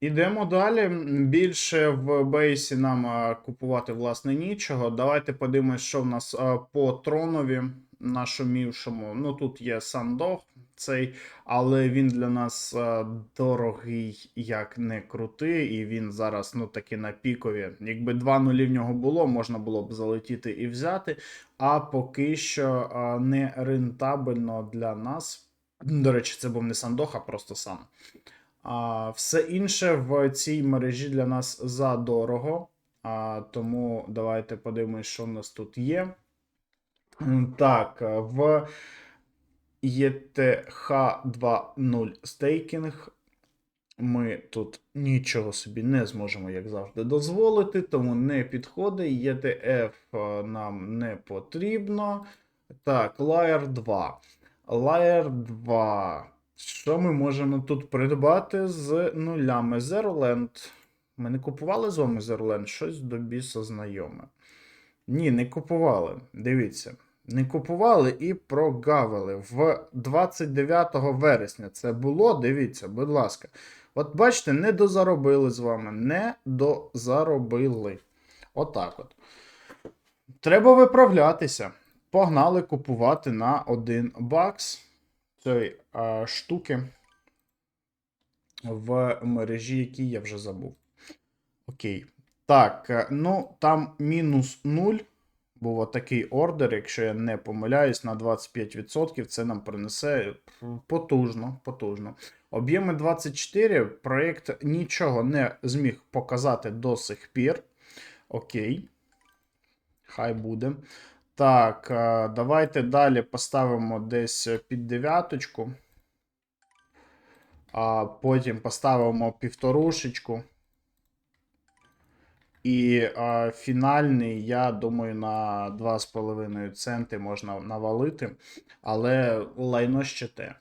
Ідемо далі. Більше в бейсі нам купувати власне нічого. Давайте подивимось, що в нас по тронові нашумівшому. Ну тут є Сандох цей, але він для нас дорогий, як не крутий, і він зараз ну таки на пікові. Якби два нулі в нього було, можна було б залетіти і взяти. А поки що не рентабельно для нас. До речі, це був не Сандох, а просто сам. А, все інше в цій мережі для нас задорого. А, тому давайте подивимось, що в нас тут є. Так, е, в ETH 2.0 стейкінг. Ми тут нічого собі не зможемо, як завжди, дозволити, тому не підходить. ETF е, нам не потрібно. Так, Layer 2. Layer 2. Що ми можемо тут придбати з нулями? Zerland. Ми не купували з вами Zerland? Щось до біса знайоме. Ні, не купували. Дивіться. Не купували і прогавили. В 29 вересня це було. Дивіться, будь ласка. От бачите, не дозаробили з вами. Не дозаробили. Отак от. Треба виправлятися. Погнали купувати на 1 бакс цієї а, штуки в мережі, які я вже забув. Окей. Так, е, ну там мінус 0. Був отакий ордер, якщо я не помиляюсь, на 25%. Це нам принесе потужно. потужно. Об'єми 24. Проєкт нічого не зміг показати до сих пір. Окей. Хай буде. Так, е, давайте далі поставимо десь під дев'яточку. А потім поставимо півторушечку. І а, фінальний, я думаю, на 2,5 центи можна навалити. Але лайно ще те.